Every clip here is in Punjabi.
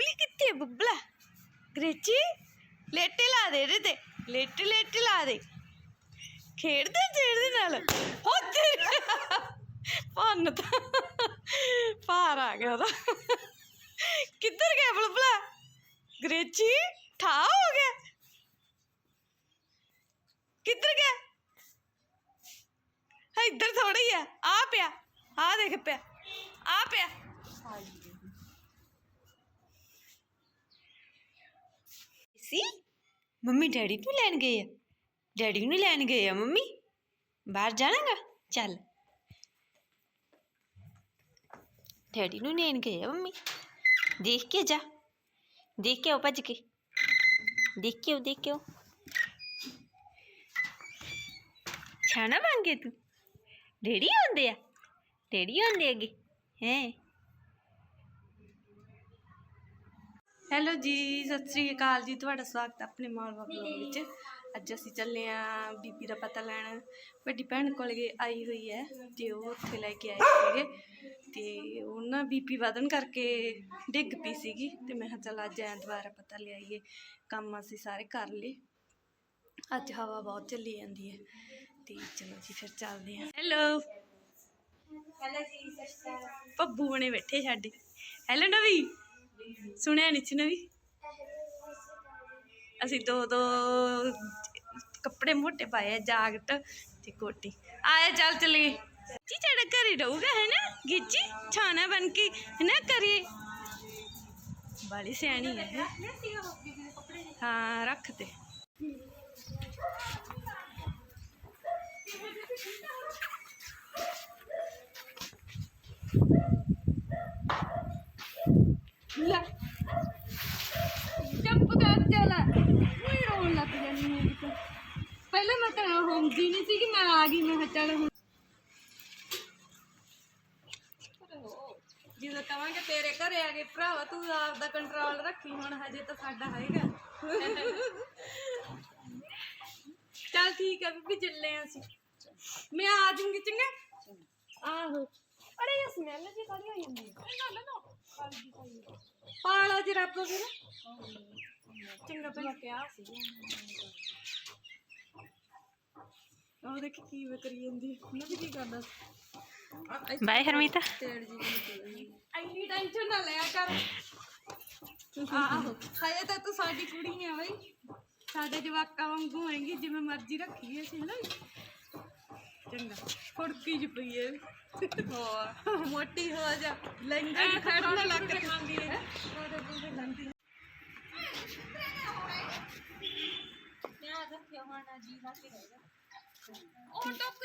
ਬੁੱਬਲੀ ਕਿੱਥੇ ਹੈ ਬੁੱਬਲਾ ਗ੍ਰੇਚੀ ਲੇਟੇ ਲਾ ਦੇ ਇਹਦੇ ਤੇ ਲੇਟੇ ਲੇਟੇ ਲਾ ਦੇ ਖੇਡਦੇ ਜਿਹੜੇ ਨਾਲ ਹੋ ਤੇਰੇ ਪੰਨ ਤਾਂ ਪਾਰ ਆ ਗਿਆ ਉਹਦਾ ਕਿੱਧਰ ਗਿਆ ਬੁਲਬੁਲਾ ਗ੍ਰੇਚੀ ਠਾ ਹੋ ਗਿਆ ਕਿੱਧਰ ਗਿਆ ਇੱਧਰ ਥੋੜੀ ਆ ਆ ਪਿਆ ਆ ਦੇਖ ਪਿਆ ਆ ਪਿਆ ਸੀ ਮੰਮੀ ਡੈਡੀ ਨੂੰ ਲੈਣ ਗਏ ਆ ਡੈਡੀ ਨੂੰ ਲੈਣ ਗਏ ਆ ਮੰਮੀ ਬਾਹਰ ਜਾਣਾਗਾ ਚੱਲ ਡੈਡੀ ਨੂੰ ਲੈਣ ਗਏ ਆ ਮੰਮੀ ਦੇਖ ਕੇ ਜਾ ਦੇਖ ਕੇ ਆਓ ਭੱਜ ਕੇ ਦੇਖ ਕੇ ਆਓ ਦੇਖ ਕੇ ਆਓ ਛਾਣਾ ਮੰਗੇ ਤੂੰ ਡੈਡੀ ਹੁੰਦੇ ਆ ਡੈਡੀ ਹੁੰਦੇ ਅੱਗੇ ਹੈ ਹੈਲੋ ਜੀ ਸਤਿ ਸ੍ਰੀ ਅਕਾਲ ਜੀ। ਤੁਹਾਡਾ ਸਵਾਗਤ ਆਪਣੇ ਮਾਲਵਾ ਬਲੌਗ ਵਿੱਚ। ਅੱਜ ਅਸੀਂ ਚੱਲੇ ਆ ਬੀਬੀ ਦਾ ਪਤਾ ਲੈਣ। ਵੱਡੀ ਭੈਣ ਕੋਲ ਗਏ ਆਈ ਹੋਈ ਹੈ ਤੇ ਉਹ ਉੱਥੇ ਲੈ ਕੇ ਆਏ ਸੀਗੇ। ਤੇ ਉਹ ਨਾ ਬੀਪੀ ਵਧਣ ਕਰਕੇ ਡਿੱਗ ਪਈ ਸੀਗੀ ਤੇ ਮੈਂ ਕਿਹਾ ਚੱਲ ਅੱਜ ਐਤਵਾਰ ਆ ਪਤਾ ਲਿਆਈਏ ਕੰਮ ਅਸੀਂ ਸਾਰੇ ਕਰ ਲਏ। ਅੱਜ ਹਵਾ ਬਹੁਤ ਚੱਲੀ ਜਾਂਦੀ ਹੈ। ਤੇ ਚਲੋ ਜੀ ਫਿਰ ਚੱਲਦੇ ਹਾਂ। ਹੈਲੋ ਹੈਲੋ ਜੀ ਸਤਿ ਸ਼੍ਰੀ ਅਕਾਲ। ਪੱਬੂ ਬਣੇ ਬੈਠੇ ਸਾਡੇ। ਹੈਲੋ ਨਵੀ। ਸੁਣਿਆ ਨੀ ਸੀ ਨਵੀ ਅਸੀਂ ਦੋ ਦੋ ਕੱਪੜੇ ਮੋਟੇ ਪਾਏ ਆ, ਜਾਕਟ ਤੇ ਕੋਟੀ। ਆਇਆ ਚੱਲ ਚਲੀਏ। ਜੀ ਜਿਹੜਾ ਘਰੇ ਰਹੂਗਾ, ਹੈ ਨਾ, ਗਿੱਚੀ? ਛਾਣਾ ਬਣ ਕੇ, ਹੈ ਨਾ ਕਰੀਏ ਬਾਲੀ ਸਿਆਣੀ ਹੈ। ਹਾਂ, ਰੱਖ ਤੇ। ਲੈ ਚੁੱਪ ਕਰ ਚੱਲ ਕੋਈ ਰੋਣ ਲੱਗ ਜਾਨੀ ਹੈ ਕਿਤੇ ਪਹਿਲਾਂ ਮੈਂ ਤਾਂ ਹੁੰਦੀ ਨਹੀਂ ਸੀ ਕਿ ਮੈਂ ਆ ਗਈ ਮੈਂ ਕਿਹਾ ਚੱਲ ਹੁਣ ਜਦੋਂ ਕਵਾਂਗੇ ਤੇਰੇ ਘਰੇ ਆ ਗਏ ਭਰਾਵਾ ਤੂੰ ਆਪਦਾ ਕੰਟਰੋਲ ਰੱਖੀ ਹੁਣ ਹਜੇ ਤਾਂ ਸਾਡਾ ਹੈਗਾ ਚੱਲ ਠੀਕ ਹੈ ਬੀਬੀ ਚੱਲੇ ਆਂ ਅਸੀਂ ਮੈਂ ਆ ਜਾਊਂਗੀ ਚੰਗਾ ਆਹੋ ਅਰੇ ਇਹ ਸਮੈਲ ਜੀ ਕਾਹਦੀ ਆਈ ਜਾਂਦੀ ਹੈ ਨਾ ਨਾ ਪਾਲਾ ਜੀ ਰੱਬ ਫਿਰ ਚੰਗਾ ਪਹਿਲਾਂ ਕਿਹਾ ਸੀ ਉਹ ਦੇਖ ਕੀ ਵੇ ਕਰੀ ਜਾਂਦੀ ਉਹਨਾਂ ਵੀ ਕੀ ਕਰਦਾ ਬਾਏ ਹਰਮੀਤ ਤੇੜ ਜੀ ਐਨੀ ਟੈਨਸ਼ਨ ਨਾ ਲਿਆ ਕਰ ਆਹੋ ਹਜੇ ਤਾਂ ਤੂੰ ਸਾਡੀ ਕੁੜੀ ਆ ਬਈ ਸਾਡੇ ਜਵਾਕਾਂ ਵਾਂਗੂ ਹੋਏਗੀ ਜਿਵੇਂ ਮਰਜ਼ੀ ਰੱਖੀ ਅਸੀਂ ਹਨਾ ਚੰਗਾ ਫੁੜਕੀ ਚ ਪਈ ਏ ਹੋਰ ਮੋਟੀ ਹੋ ਜਾ ਲਹਿੰਗਾ ਚ ਖੜਨਾ ਲੱਗ ਖਾਂਦੀ ਹੈ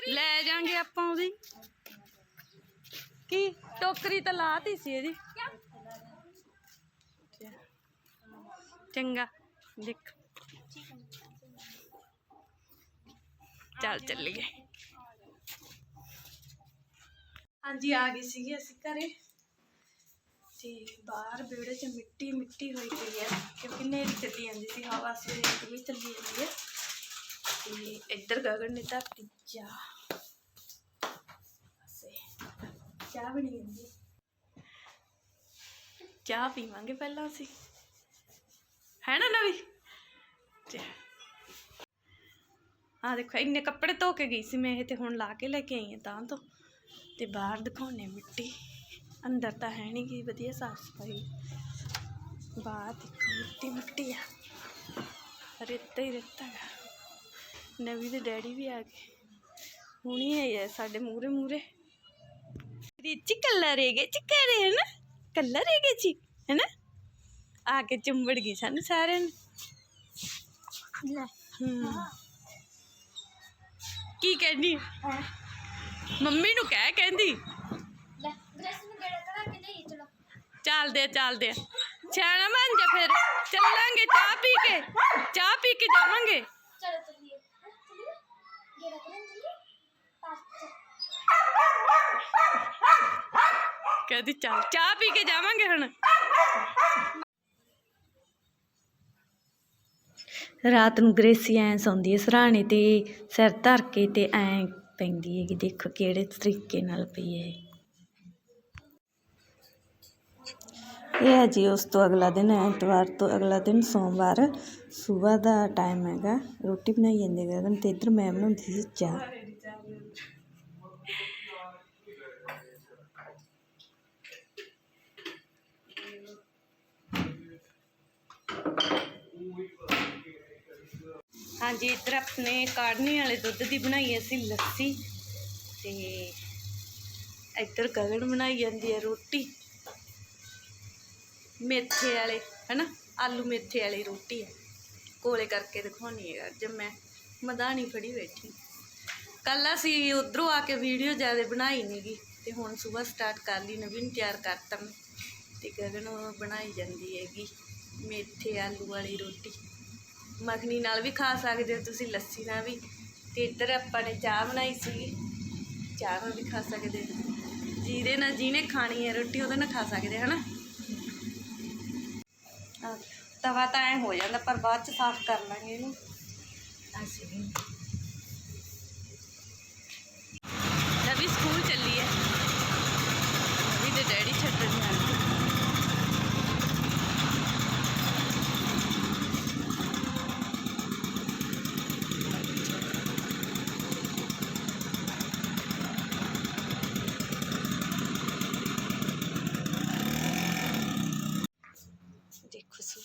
ਲੈ ਜਾਾਂਗੇ ਆਪਾਂ ਉਹਦੀ। ਕੀ? ਟੋਕਰੀ ਤਾਂ ਲਾਤੀ ਸੀ ਇਹਦੀ। ਚੰਗਾ, ਦੇਖ। ਚੱਲ ਚੱਲੀਏ। ਹਾਂਜੀ, ਆ ਗਏ ਸੀਗੇ ਅਸੀਂ ਘਰੇ। ਤੇ ਬਾਹਰ ਵਿਹੜੇ 'ਚ ਮਿੱਟੀ ਮਿੱਟੀ ਹੋਈ ਪਈ ਹੈ। ਕਿਉਂਕਿ ਨੇਰੀ ਚੱਲੀ ਜਾਂਦੀ ਸੀ, ਹਵਾ ਸਵੇਰ ਵੀ ਚੱਲੀ ਜਾਂਦੀ ਹੈ। ਤੇ ਇੱਧਰ ਗਗਨ ਨੇ ਧਰਤੀ ਚਾਹ। ਸੇ ਚਾਹ ਬਣੀ ਜਾਂਦੀ ਚਾਹ ਪੀਵਾਂਗੇ ਪਹਿਲਾਂ ਅਸੀਂ। ਹੈ ਨਾ ਨਵੀ? ਆ ਦੇਖੋ, ਇੰਨੇ ਕੱਪੜੇ ਧੋ ਕੇ ਗਈ ਸੀ ਮੈਂ, ਇਹ ਤੇ ਹੁਣ ਲਾ ਕੇ ਲੈ ਕੇ ਆਈ ਹਾਂ ਤਾਂ ਤੋਂ। ਤੇ ਬਾਹਰ ਦਿਖਾਉਣੇ ਮਿੱਟੀ। ਅੰਦਰ ਤਾਂ ਹੈ ਨਹੀਂ ਗੀ, ਵਧੀਆ ਸਾਫ਼ ਸਫ਼ਾਈ। ਬਾਹਰ ਦੇਖੋ ਮਿੱਟੀ ਮਿੱਟੀ ਆ ਰੇਤਾ ਹੀ ਰੇਤਾ ਗਾ। ਨਵੀ ਦੇ ਡੈਡੀ ਵੀ ਆ ਗਏ। ਹੁਣੀ ਆਏ ਆ ਸਾਡੇ ਮੂਰੇ ਮੂਰੇ ਰਿਚ ਕਲਰ ਹੈਗੇ ਚਿੱਕਰੇ ਹੈ ਨਾ ਕਲਰ ਹੈਗੇ ਜੀ ਹੈ ਨਾ ਆ ਕੇ ਚੁੰਬੜ ਗਈ ਸਾਨੂੰ ਸਾਰਿਆਂ ਨੂੰ। ਹੂੰ। ਕੀ ਕਹਿੰਦੀ? ਮੰਮੀ ਨੂੰ ਕਹਿ ਕਹਿੰਦੀ। ਲੈ ਡਰੈਸ ਨੂੰ ਗੇੜਾ ਕਰਾ ਕੇ ਚਲੋ। ਚੱਲਦੇ ਆ ਚੱਲਦੇ ਆ। ਸਿਆਣਾ ਬਣ ਜਾ ਫਿਰ। ਚੱਲਾਂਗੇ ਚਾਹ ਪੀ ਕੇ ਚਾਹ ਪੀ ਕੇ ਜਾਵਾਂਗੇ ਚਲੋ ਚਲੀਏ ਹਾਂ, ਚਲੀਏ ਗੇੜਾ ਕਰਨ ਚਲੀਏ ਪਾਸ ਕਹਿੰਦੀ, ਚੱਲ ਚਾਹ ਪੀ ਕੇ ਜਾਵਾਂਗੇ ਹੁਣ। ਰਾਤ ਨੂੰ ਗ੍ਰੇਸੀ ਐ ਸੌਂਦੀ ਹੈ ਸਰਾਣੇ ਤੇ ਸਿਰ ਧਰ ਕੇ ਤੇ ਐ ਪੈਂਦੀ ਹੈ ਕਿ ਦੇਖੋ ਕਿਹੜੇ ਤਰੀਕੇ ਨਾਲ ਪਈ ਹੈ ਇਹ। ਹੈ ਜੀ, ਉਸ ਤੋਂ ਅਗਲਾ ਦਿਨ, ਐਤਵਾਰ ਤੋਂ ਅਗਲਾ ਦਿਨ, ਸੋਮਵਾਰ ਸੁਬਾਹ ਦਾ ਟਾਈਮ ਹੈਗਾ ਰੋਟੀ ਬਣਾਈ ਜਾਂਦੀ ਹੈ ਗਗਨ ਤੇ ਇੱਧਰ ਮੈਂ ਬਣਾਉਂਦੀ ਸੀ ਚਾਹ ਹਾਂਜੀ, ਇੱਧਰ ਆਪਣੇ ਕਾੜਨੀ ਵਾਲੇ ਦੁੱਧ ਦੀ ਬਣਾਈ ਅਸੀਂ ਲੱਸੀ ਤੇ ਇੱਧਰ ਗਗਨ ਬਣਾਈ ਜਾਂਦੀ ਹੈ ਰੋਟੀ। ਮੇਥੇ ਵਾਲੇ, ਹਨਾ? ਆਲੂ ਮੇਥੇ ਵਾਲੀ ਰੋਟੀ ਹੈ ਕੋਲੇ ਕਰਕੇ ਦਿਖਾਉਣੀ ਹੈ ਅੱਜ ਮੈਂ ਮਧਾਣੀ ਫੜੀ ਬੈਠੀ। ਕੱਲ ਅਸੀਂ ਉਧਰੋਂ ਆ ਕੇ ਵੀਡੀਓ ਜ਼ਿਆਦਾ ਬਣਾਈ ਨਹੀਂਗੀ ਤੇ ਹੁਣ ਸਵੇਰ ਸਟਾਰਟ ਕਰ ਲਈ ਨਵੀਨ ਤਿਆਰ ਕਰਤਾ ਤੇ ਗਗਨ ਬਣਾਈ ਜਾਂਦੀ ਹੈਗੀ ਮੇਥੇ ਆਲੂ ਵਾਲੀ ਰੋਟੀ। ਮੱਖਣੀ ਨਾਲ ਵੀ ਖਾ ਸਕਦੇ ਹੋ ਤੁਸੀਂ ਲੱਸੀ ਨਾਲ ਵੀ। ਤੇ ਇੱਧਰ ਆਪਾਂ ਨੇ ਚਾਹ ਬਣਾਈ ਸੀ ਚਾਹ ਨਾਲ ਵੀ ਖਾ ਸਕਦੇ ਜਿਹਦੇ ਨਾਲ ਜਿਹਨੇ ਖਾਣੀ ਹੈ ਰੋਟੀ ਉਹਦੇ ਨਾਲ ਖਾ ਸਕਦੇ ਹਨਾ? ਆਹ, ਤਵਾ ਤਾਂ ਐ ਹੋ ਜਾਂਦਾ ਪਰ ਬਾਅਦ ਚ ਸਾਫ਼ ਕਰ ਲਾਂਗੇ ਇਹਨੂੰ ਅਸੀਂ ਨਵੀਂ ਸਕੂਲ ਚੱਲੀ ਹੈ ਨਵੀਂ ਦੇ ਡੈਡੀ ਛੱਡਣ ਜਾਂਦੇ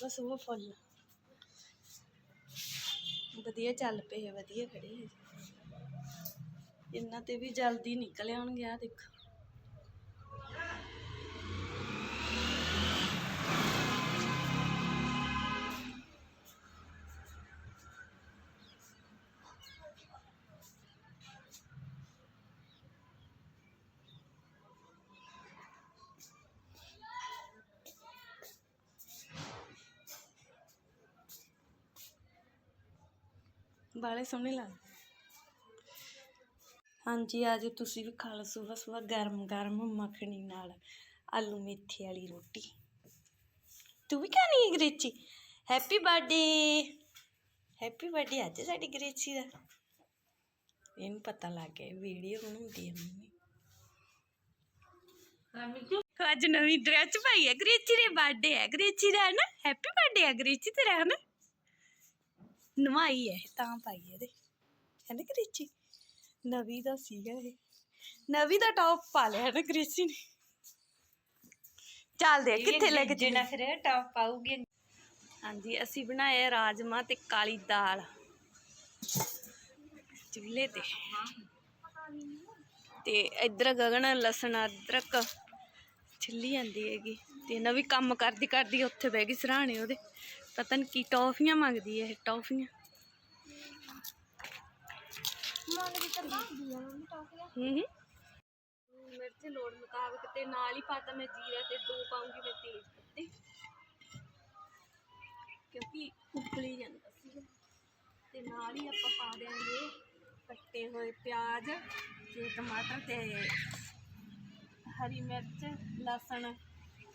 ਦੇਖੋ ਸੁਬਹ ਫੁੱਲ ਵਧੀਆ ਚੱਲ ਪਏ ਆ, ਵਧੀਆ ਖੜੇ ਆ। ਇਹਨਾਂ ਤੇ ਵੀ ਜਲਦੀ ਨਿਕਲ ਆਉਣਗੇ ਆ ਦੇਖੋ। ਬਾਲੇ ਸੋਹਣੇ ਲੱਗਦੇ। ਹਾਂਜੀ, ਅੱਜ ਤੁਸੀਂ ਵੀ ਖਾ ਲਓ ਸੁਬਹ ਸੁਬਹ ਗਰਮ ਗਰਮ ਮੱਖਣੀ ਨਾਲ ਆਲੂ ਮੇਥੀ ਵਾਲੀ ਰੋਟੀ। ਤੂੰ ਵੀ ਖਾਣੀ ਹੈ ਗਰੇਚੀ ਹੈਪੀ ਬਰਥਡੇ ਹੈਪੀ ਬਰਥਡੇ ਅੱਜ ਸਾਡੀ ਗਰੇਚੀ ਦਾ। ਇਹਨੂੰ ਪਤਾ ਲੱਗ ਗਿਆ ਵੀਡੀਓ ਬਣਾਉਂਦੀ ਹੈ ਮੰਮੀ। ਅੱਜ ਨਵੀਂ ਡਰੈਸ ਪਾਈ ਹੈ ਗਰੇਚੀ ਦੇ ਬਰਥਡੇ ਹੈ ਗਰੇਚੀ ਦਾ ਹੈ ਨਾ? ਹੈਪੀ ਬਰਥਡੇ ਹੈ ਗਰੇਚੀ ਤੇਰਾ ਹੈ ਨਾ? ਨਵਾਈ ਹੈ ਤਾਂ ਪਾਈ ਇਹਦੇ। ਕਹਿੰਦੇ ਗ੍ਰੇਚੀ ਨਵੀ ਦਾ ਸੀਗਾ ਇਹ। ਨਵੀ ਦਾ ਟੌਪ ਪਾ ਲਿਆ ਨਾ ਗ੍ਰੇਚੀ ਨੇ। ਚੱਲਦੇ ਆ ਕਿੱਥੇ ਲੈ ਕੇ ਜਿਹੜਾ ਫਿਰ ਟੌਪ ਪਾਉਗੀ ਹਾਂਜੀ ਅਸੀਂ ਬਣਾਏ ਰਾਜਮਾ ਤੇ ਕਾਲੀ ਦਾਲ। ਚੁੱਲ੍ਹੇ ਤੇ। ਤੇ ਇੱਧਰ ਗਗਨ ਲਸਣ ਅਦਰਕ ਛਿੱਲੀ ਜਾਂਦੀ ਹੈਗੀ। ਤੇ ਨਵੀਂ ਕੰਮ ਕਰਦੀ ਕਰਦੀ ਉੱਥੇ ਬਹਿ ਗਈ ਸਰਾਣੇ ਉਹਦੇ। ਪਤਾ ਨਹੀਂ ਕੀ ਟੌਫੀਆਂ ਮੰਗਦੀ ਹੈ ਇਹ ਟੌਫੀਆਂ। ਮੰਗ ਦੀ ਤਾਂ ਬਣਦੀ ਆ ਮੰਮੀ ਟੌਫੀਆਂ। ਹੂੰ ਹੂੰ। ਮਿਰਚ ਲੋੜ ਮੁਤਾਬਕ ਤੇ ਨਾਲ ਹੀ ਪਾਤਾ ਮੈਂ ਜੀਰਾ ਤੇ ਦੋ ਪਾਉਂਗੀ ਮੈਂ ਤੇਜ਼ ਪੱਤੇ। ਕਿਉਂਕਿ ਉਬਲੀ ਜਾਂਦਾ ਸੀਗਾ। ਤੇ ਨਾਲ ਹੀ ਆਪਾਂ ਪਾ ਦਿਆਂਗੇ ਕੱਟੇ ਹੋਏ ਪਿਆਜ਼ ਤੇ ਟਮਾਟਰ ਤੇ ਹਰੀ ਮਿਰਚ ਲਸਣ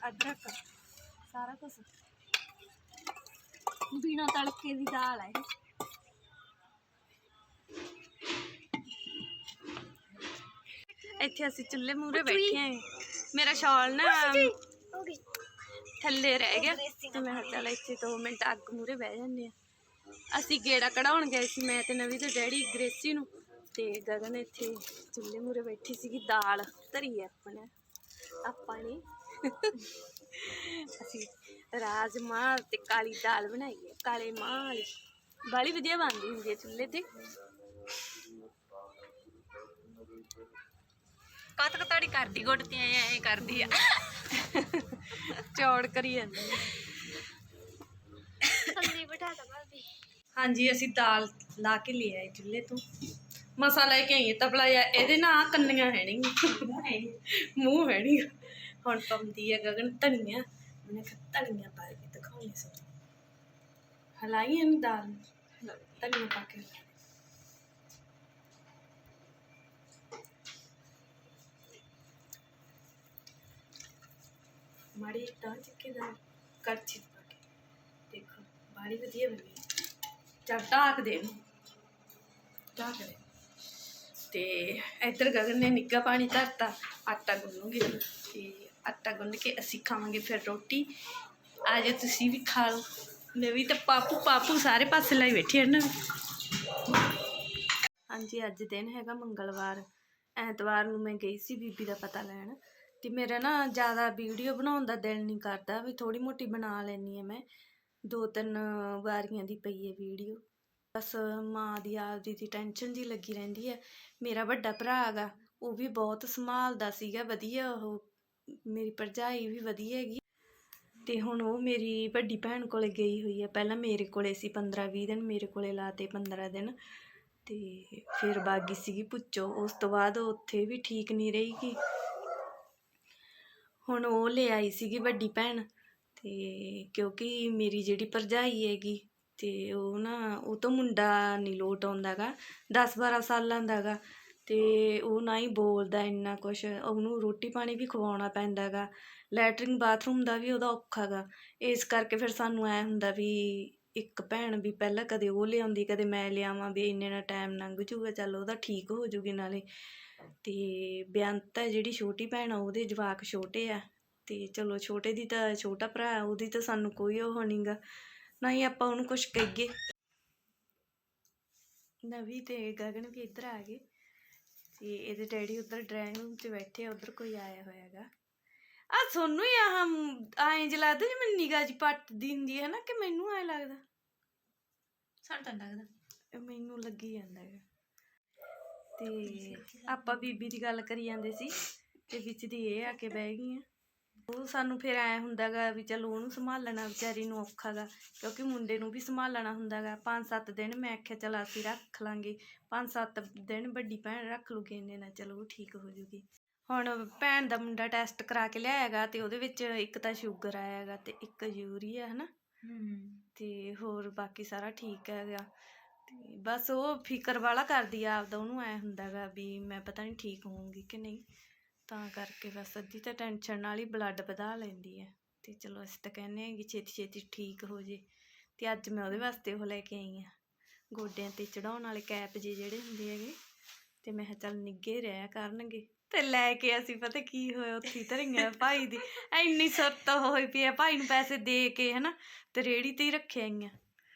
ਅਦਰਕ ਸਾਰਾ ਕੁਝ ਬਿਨਾ ਤੜਕੇ ਦੀ ਦਾਲ ਹੈ ਇੱਥੇ ਅਸੀਂ ਚੁੱਲ੍ਹੇ ਮੂਰੇ ਬੈਠੇ ਆਂ। ਮੇਰਾ ਸ਼ਾਲ ਨਾ ਥੱਲੇ ਰਹਿ ਗਿਆ ਤੇ ਮੈਂ ਕਿਹਾ ਚੱਲ ਇੱਥੇ 2 ਮਿੰਟ ਅੱਗ ਮੂਰੇ ਬਹਿ ਜਾਂਦੇ ਆ। ਅਸੀਂ ਗੇੜਾ ਕਢਾਉਣ ਗਏ ਸੀ ਮੈਂ ਤੇ ਨਵੀ ਤੇ ਡੈਡੀ ਗ੍ਰੇਸੀ ਨੂੰ। ਤੇ ਗਗਨ ਇੱਥੇ ਚੁੱਲ੍ਹੇ ਮੂਰੇ ਬੈਠੀ ਸੀਗੀ ਦਾਲ ਧਰੀ ਹੈ ਆਪਣੇ। ਆਪਾਂ ਨੇ। ਅਸੀਂ ਰਾਜਮਾਂਹ ਤੇ ਕਾਲੀ ਦਾਲ ਬਣਾਈ ਹੈ ਕਾਲੇ ਮਾਂਹ ਵਾਲੀ। ਬਾਲੀ ਵਧੀਆ ਬਣਦੀ ਹੁੰਦੀ ਹੈ ਚੁੱਲ੍ਹੇ ਤੇ। ਕਤ ਕਤੜੀ ਕਰਦੀ ਗੁੱਟਦੀ ਐ ਐ ਕਰਦੀ ਆ। ਚੌੜ ਕਰੀ ਜਾਂਦੇ ਥੱਲੇ ਬਿਠਾ ਤਾ ਭਾਬੀ ਹਾਂਜੀ ਅਸੀਂ ਦਾਲ ਲਾ ਕੇ ਲੈ ਆਏ ਚੁੱਲ੍ਹੇ ਤੋਂ। ਮਸਾ ਲੈ ਕੇ ਆਈਏ ਤਬਲਾ ਜਿਹਾ ਇਹਦੇ ਨਾਲ ਕੰਨੀਆਂ ਹੈ ਨਹੀਂ ਮੂੰਹ ਹੈ ਨਹੀਂ ਹੁਣ ਪੰਦੀ ਹੈ ਗਗਨ ਧਨੀਆ। ਉਹਨੇ ਕਿਹਾ ਪਾ ਕੇ ਦਿਖਾਉਣੀ ਸੀ ਹਲਾਈ ਇਹਨੂੰ ਦਾਲ ਲਓ, ਪਾ ਕੇ ਮਾੜੀ ਤਾਂ ਚੱਕੇ ਦਾ ਕੜਛੀ ਪਾ ਕੇ ਦੇਖੋ ਬਾੜੀ ਵਧੀਆ ਬਣੀ ਚੱਲ ਢਾਕ ਦੇ ਇਹਨੂੰ ਢਾਕ ਦੇ ਤੇ ਇੱਧਰ ਗਗਨ ਨੇ ਨਿੱਘਾ ਪਾਣੀ ਧਰਤਾ ਆਟਾ ਗੁੰਨੂਗੀ ਤੇ ਆਟਾ ਗੁੰਨ ਕੇ ਅਸੀਂ ਖਾਵਾਂਗੇ ਫਿਰ ਰੋਟੀ। ਆ ਜਾ ਤੁਸੀਂ ਵੀ ਖਾ ਲਓ। ਮੈਂ ਵੀ ਤਾਂ ਪਾਪੂ ਪਾਪੂ ਸਾਰੇ ਪਾਸੇ ਲਾਈ ਬੈਠੀ ਹਨ ਹਾਂਜੀ, ਅੱਜ ਦਿਨ ਹੈਗਾ ਮੰਗਲਵਾਰ। ਐਤਵਾਰ ਨੂੰ ਮੈਂ ਗਈ ਸੀ ਬੀਬੀ ਦਾ ਪਤਾ ਲੈਣ। ਤੇ ਮੇਰਾ ਨਾ ਜ਼ਿਆਦਾ ਵੀਡੀਓ ਬਣਾਉਣ ਦਾ ਦਿਲ ਨਹੀਂ ਕਰਦਾ, ਵੀ ਥੋੜੀ ਮੋਟੀ ਬਣਾ ਲੈਣੀ ਹੈ ਮੈਂ। ਦੋ ਤਿੰਨ ਵਾਰੀਆਂ ਦੀ ਪਈ ਹੈ ਵੀਡੀਓ। ਬਸ ਮਾਂ ਦੀ ਆਪਦੀ ਦੀ ਟੈਨਸ਼ਨ ਜੀ ਲੱਗੀ ਰਹਿੰਦੀ ਹੈ। ਮੇਰਾ ਵੱਡਾ ਭਰਾ ਹੈਗਾ, ਉਹ ਵੀ ਬਹੁਤ ਸੰਭਾਲਦਾ ਸੀਗਾ, ਵਧੀਆ ਉਹ ਮੇਰੀ ਭਰਜਾਈ ਵੀ ਵਧੀਆ ਹੈਗੀ ਤੇ ਹੁਣ ਉਹ ਮੇਰੀ ਵੱਡੀ ਭੈਣ ਕੋਲੇ ਗਈ ਹੋਈ ਹੈ ਪਹਿਲਾਂ ਮੇਰੇ ਕੋਲੇ ਸੀ 15 20 ਦਿਨ, ਮੇਰੇ ਕੋਲੇ ਲਾਤੇ 15 ਦਿਨ ਤੇ ਫਿਰ ਬਾਗੀ ਸੀਗੀ ਪੁੱਛੋ। ਉਸ ਤੋਂ ਬਾਅਦ ਉੱਥੇ ਵੀ ਠੀਕ ਨਹੀਂ ਰਹੀ ਰਹੀਗੀ ਹੁਣ ਉਹ ਲੈ ਆਈ ਸੀਗੀ ਵੱਡੀ ਭੈਣ ਤੇ ਕਿਉਂਕਿ ਮੇਰੀ ਜਿਹੜੀ ਭਰਜਾਈ ਹੈਗੀ ਤੇ ਉਹ ਨਾ, ਉਹ ਤੋਂ ਮੁੰਡਾ ਨਹੀਂ ਲੋਟ ਆਉਂਦਾਗਾ 10 12 ਸਾਲਾਂ ਦਾਗਾ ਤੇ ਉਹ ਨਾ ਹੀ ਬੋਲਦਾ ਇੰਨਾ ਕੁਛ, ਉਹਨੂੰ ਰੋਟੀ ਪਾਣੀ ਵੀ ਖਵਾਉਣਾ ਪੈਂਦਾ ਪੈਂਦਾਗਾ ਲੈਟਰਿੰਗ ਬਾਥਰੂਮ ਦਾ ਵੀ ਉਹਦਾ ਔਖਾ ਗਾ ਇਸ ਕਰਕੇ ਫਿਰ ਸਾਨੂੰ ਐਂ ਹੁੰਦਾ ਵੀ ਇੱਕ ਭੈਣ ਵੀ ਪਹਿਲਾਂ ਕਦੇ ਉਹ ਲਿਆਉਂਦੀ, ਕਦੇ ਮੈਂ ਲਿਆਵਾਂ ਵੀ ਇੰਨੇ ਨਾਲ ਟਾਈਮ ਲੰਘ ਜੂਗਾ, ਚੱਲ ਉਹਦਾ ਠੀਕ ਹੋ ਜੂਗੀ ਨਾਲੇ। ਅਤੇ ਬੇਅੰਤ ਹੈ ਜਿਹੜੀ ਛੋਟੀ ਭੈਣ ਆ, ਉਹਦੇ ਜਵਾਕ ਛੋਟੇ ਆ। ਅਤੇ ਚਲੋ ਛੋਟੇ ਦੀ ਤਾਂ ਛੋਟਾ ਭਰਾ, ਉਹਦੀ ਤਾਂ ਸਾਨੂੰ ਕੋਈ ਉਹ ਨਹੀਂਗਾ ਨਾ ਹੀ ਆਪਾਂ ਉਹਨੂੰ ਕੁਛ ਕਹੀਏ। ਨਵੀ ਤੇ ਗਗਨ ਵੀ ਇੱਧਰ ਆ ਗਏ। ਤੇ ਇਹਦੇ ਡੈਡੀ ਉੱਧਰ ਡਰਾਇੰਗ ਰੂਮ 'ਚ ਬੈਠੇ ਆ ਉੱਧਰ ਕੋਈ ਆਇਆ ਹੋਇਆਗਾ ਆ ਸੋਨੂੰ ਹੀ ਆਹ ਐਂ ਜਿਹਾ ਲੱਗਦਾ ਜਿਵੇਂ ਨਿਗਾਹ ਜੀ ਪੱਟ ਦਿੰਦੀ ਹੈ ਨਾ ਕਿ ਮੈਨੂੰ ਐ ਲੱਗਦਾ। ਸਾਨੂੰ ਤਾਂ ਲੱਗਦਾ। ਇਹ ਮੈਨੂੰ ਲੱਗੀ ਜਾਂਦਾ ਹੈ ਤੇ ਆਪਾਂ ਬੀਬੀ ਦੀ ਗੱਲ ਕਰੀ ਜਾਂਦੇ ਸੀ ਤੇ ਵਿੱਚ ਦੀ ਇਹ ਆ ਕੇ ਬਹਿ ਗਈਆਂ। ਉਹ ਸਾਨੂੰ ਫਿਰ ਐ ਹੁੰਦਾਗਾ ਵੀ ਚਲੋ ਉਹਨੂੰ ਸੰਭਾਲਣਾ ਵਿਚਾਰੀ ਨੂੰ ਔਖਾਗਾ ਕਿਉਂਕਿ ਮੁੰਡੇ ਨੂੰ ਵੀ ਸੰਭਾਲਣਾ ਹੁੰਦਾਗਾ। ਪੰਜ ਸੱਤ ਦਿਨ ਮੈਂ ਆਖਿਆ ਚਲ ਅਸੀਂ ਰੱਖ ਲਾਂਗੇ ਪੰਜ ਸੱਤ ਦਿਨ ਵੱਡੀ ਭੈਣ ਰੱਖ ਲੂਗੀ ਇੰਨੇ ਨਾਲ ਚਲੋ ਉਹ ਠੀਕ ਹੋ ਜੂਗੀ। ਹੁਣ ਭੈਣ ਦਾ ਮੁੰਡਾ ਟੈਸਟ ਕਰਾ ਕੇ ਲਿਆਏਗਾ ਤੇ ਉਹਦੇ ਵਿੱਚ ਇੱਕ ਤਾਂ ਸ਼ੂਗਰ ਆਇਆਗਾ ਤੇ ਇੱਕ ਯੂਰੀਆ ਹਨਾ? ਤੇ ਹੋਰ ਬਾਕੀ ਸਾਰਾ ਠੀਕ ਹੈਗਾ। ਤੇ ਬਸ ਉਹ ਫਿਕਰ ਵਾਲਾ ਕਰਦੀ ਆ ਆਪਦਾ ਉਹਨੂੰ ਐ ਹੁੰਦਾਗਾ ਵੀ ਮੈਂ ਪਤਾ ਨਹੀਂ ਠੀਕ ਹੋਊਂਗੀ ਕਿ ਨਹੀਂ। ਤਾਂ ਕਰਕੇ ਬਸ ਅੱਧੀ ਤਾਂ ਟੈਨਸ਼ਨ ਨਾਲ ਹੀ ਬਲੱਡ ਵਧਾ ਲੈਂਦੀ ਹੈ। ਤੇ ਚਲੋ ਅਸੀਂ ਤਾਂ ਕਹਿੰਦੇ ਹਾਂ ਕਿ ਛੇਤੀ ਛੇਤੀ ਠੀਕ ਹੋ ਜੇ। ਤੇ ਅੱਜ ਮੈਂ ਉਹਦੇ ਵਾਸਤੇ ਉਹ ਲੈ ਕੇ ਆਈ ਆ ਗੋਡਿਆਂ ਤੇ ਚੜਾਉਣ ਵਾਲੇ ਕੈਪ ਜੇ ਜਿਹੜੇ ਹੁੰਦੇ ਹੈਗੇ। ਤੇ ਮੈਂ ਕਿਹਾ ਚੱਲ ਨਿੱਗੇ ਰਹਿ ਕਰਨਗੇ। ਤੇ ਲੈ ਕੇ ਅਸੀਂ ਪਤਾ ਕੀ ਹੋਇਆ ਉੱਥੇ ਧਰੀਆਂ ਭਾਈ ਦੀ। ਇੰਨੀ ਸੁਰਤ ਹੋਈ ਪਈ ਆ ਭਾਈ ਨੂੰ ਪੈਸੇ ਦੇ ਕੇ ਹਨਾ ਤੇ ਰੇੜੀ ਤੇ ਹੀ ਰੱਖਿਆ ਆਈਆਂ।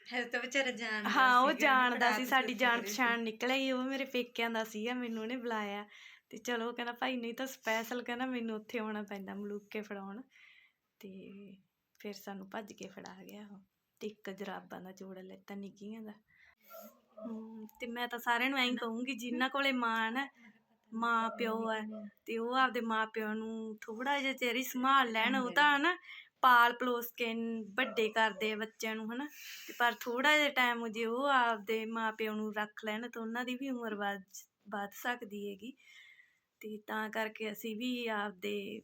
ਹੈ ਤਾਂ ਵਿਚਾਰਾ ਜਾਣਦਾ ਹਾਂ ਉਹ ਜਾਣਦਾ ਸੀ ਸਾਡੀ ਜਾਣ। ਪਛਾਣ ਨਿਕਲਿਆ ਹੀ ਉਹ ਮੇਰੇ ਪੇਕਿਆਂ ਦਾ ਸੀਗਾ ਮੈਨੂੰ ਉਹਨੇ ਬੁਲਾਇਆ। ਤੇ ਚਲੋ ਕਹਿੰਦਾ ਭਾਈ ਨਹੀਂ ਤਾਂ ਸਪੈਸ਼ਲ ਕਹਿੰਦਾ ਮੈਨੂੰ ਉੱਥੇ ਆਉਣਾ ਪੈਂਦਾ ਮਲੂਕ ਕੇ ਫੜਾਉਣ। ਤੇ ਫਿਰ ਸਾਨੂੰ ਭੱਜ ਕੇ ਫੜਾ ਗਿਆ ਉਹ ਤੇ ਇੱਕ ਜਰਾਬਾਂ ਦਾ ਜੋੜਾ ਲੈਤਾ ਨਿੱਕੀਆਂ ਦਾ। ਹਮ, ਤੇ ਮੈਂ ਤਾਂ ਸਾਰਿਆਂ ਨੂੰ ਐਂ ਕਹੂੰਗੀ ਜਿਨ੍ਹਾਂ ਕੋਲੇ ਮਾਂ ਨਾ ਮਾਂ ਪਿਓ ਹੈ ਤੇ ਉਹ ਆਪਦੇ ਮਾਂ ਪਿਓ ਨੂੰ ਥੋੜਾ ਜਿਹਾ ਚਿਰ ਸੰਭਾਲ ਲੈਣ ਉਹ ਤਾਂ ਨਾ ਪਾਲ ਪਲੋਸ ਕੇ ਵੱਡੇ ਕਰਦੇ ਆ ਬੱਚਿਆਂ ਨੂੰ ਹਨਾ। ਤੇ ਪਰ ਥੋੜਾ ਜਿਹਾ ਟਾਈਮ ਜੇ ਉਹ ਆਪਦੇ ਮਾਂ ਪਿਓ ਨੂੰ ਰੱਖ ਲੈਣ ਤਾਂ ਉਹਨਾਂ ਦੀ ਵੀ ਉਮਰ ਵੱਧ ਵੱਧ ਸਕਦੀ ਹੈਗੀ। ਤੇ ਤਾਂ ਕਰਕੇ ਅਸੀਂ ਵੀ ਆਪਦੇ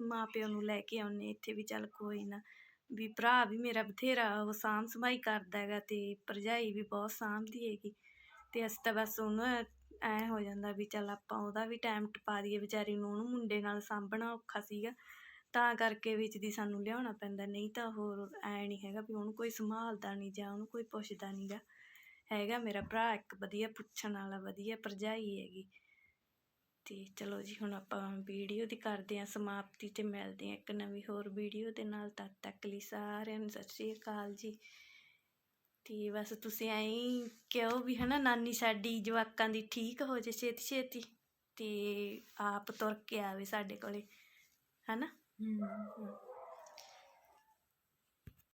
ਮਾਂ ਪਿਓ ਨੂੰ ਲੈ ਕੇ ਆਉਂਦੇ ਇੱਥੇ ਵੀ ਚੱਲ ਕੋਈ ਨਾ। ਵੀ ਭਰਾ ਵੀ ਮੇਰਾ ਬਥੇਰਾ, ਉਹ ਸਾਂਭ ਸੰਭਾਈ ਕਰਦਾ ਹੈਗਾ ਅਤੇ ਭਰਜਾਈ ਵੀ ਬਹੁਤ ਸਾਂਭਦੀ ਹੈਗੀ। ਅਤੇ ਅਸੀਂ ਤਾਂ ਬਸ ਉਹਨੂੰ ਐਂ ਹੋ ਜਾਂਦਾ ਵੀ ਚੱਲ ਆਪਾਂ ਉਹਦਾ ਵੀ ਟਾਈਮ ਟਪਾ ਦਈਏ, ਵਿਚਾਰੀ ਨੂੰ ਉਹਨੂੰ ਮੁੰਡੇ ਨਾਲ ਸਾਂਭਣਾ ਔਖਾ ਸੀਗਾ। ਤਾਂ ਕਰਕੇ ਵਿੱਚ ਦੀ ਸਾਨੂੰ ਲਿਆਉਣਾ ਪੈਂਦਾ, ਨਹੀਂ ਤਾਂ ਹੋਰ ਐਂ ਨਹੀਂ ਹੈਗਾ ਵੀ ਉਹਨੂੰ ਕੋਈ ਸੰਭਾਲਦਾ ਨਹੀਂ ਜਾਂ ਉਹਨੂੰ ਕੋਈ ਪੁੱਛਦਾ ਨਹੀਂ ਗਾ। ਹੈਗਾ ਮੇਰਾ ਭਰਾ ਇੱਕ ਵਧੀਆ ਪੁੱਛਣ ਵਾਲਾ, ਵਧੀਆ ਭਰਜਾਈ ਹੈਗੀ। ਅਤੇ ਚਲੋ ਜੀ, ਹੁਣ ਆਪਾਂ ਵੀਡੀਓ ਦੀ ਕਰਦੇ ਹਾਂ ਸਮਾਪਤੀ ਤੇ ਮਿਲਦੇ ਹਾਂ ਇੱਕ ਨਵੀਂ ਹੋਰ ਵੀਡੀਓ ਦੇ ਨਾਲ। ਤਦ ਤੱਕ ਲਈ ਸਾਰਿਆਂ ਨੂੰ ਸਤਿ ਸ਼੍ਰੀ ਅਕਾਲ ਜੀ। ਤੇ ਬਸ ਤੁਸੀਂ ਐਂ ਹੀ ਕਿਹੋ ਵੀ, ਹਨਾ, ਨਾਨੀ ਸਾਡੀ ਜਵਾਕਾਂ ਦੀ ਠੀਕ ਹੋ ਜੇ ਛੇਤੀ ਛੇਤੀ ਤੇ ਆਪ ਤੁਰ ਕੇ ਆਵੇ ਸਾਡੇ ਕੋਲੇ, ਹਨਾ? ਹੂੰ।